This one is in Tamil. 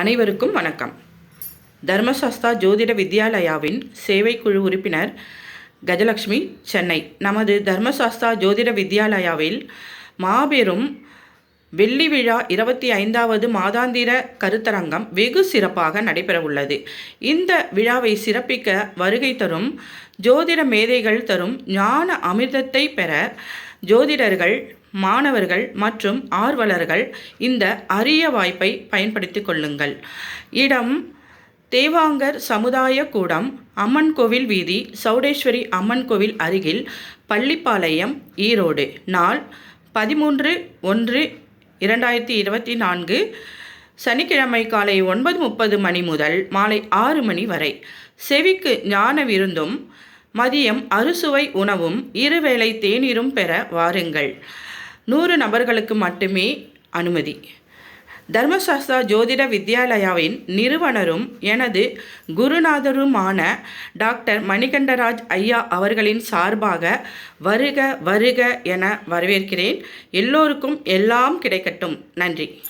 அனைவருக்கும் வணக்கம். தர்மசாஸ்தா ஜோதிட வித்யாலயாவின் சேவைக்குழு உறுப்பினர் கஜலட்சுமி சென்னை. நமது தர்மசாஸ்தா ஜோதிட வித்யாலயாவில் மாபெரும் வெள்ளி விழா இருபத்தி ஐந்தாவது மாதாந்திர கருத்தரங்கம் வெகு சிறப்பாக நடைபெறவுள்ளது. இந்த விழாவை சிறப்பிக்க வருகை தரும் ஜோதிட மேதைகள் தரும் ஞான அமிர்தத்தை பெற ஜோதிடர்கள் மாணவர்கள் மற்றும் ஆர்வலர்கள் இந்த அரிய வாய்ப்பை பயன்படுத்தி கொள்ளுங்கள். இடம் தேவாங்கர் சமுதாய கூடம் அம்மன் கோவில் வீதி சௌடேஸ்வரி அம்மன் கோவில் அருகில் பள்ளிப்பாளையம் ஈரோடு. நாள் பதிமூன்று ஒன்று இரண்டாயிரத்தி இருபத்தி நான்கு சனிக்கிழமை காலை ஒன்பது முப்பது மணி முதல் மாலை ஆறு மணி வரை. செவிக்கு ஞான விருந்தும் மதியம் அறுசுவை உணவும் இருவேளை தேநீரும் பெற வாருங்கள். நூறு நபர்களுக்கு மட்டுமே அனுமதி. தர்மசாஸ்திரா ஜோதிட வித்யாலயாவின் நிறுவனரும் எனது குருநாதருமான டாக்டர் மணிகண்டராஜ் ஐயா அவர்களின் சார்பாக வருக வருக என வரவேற்கிறேன். எல்லோருக்கும் எல்லாம் கிடைக்கட்டும். நன்றி.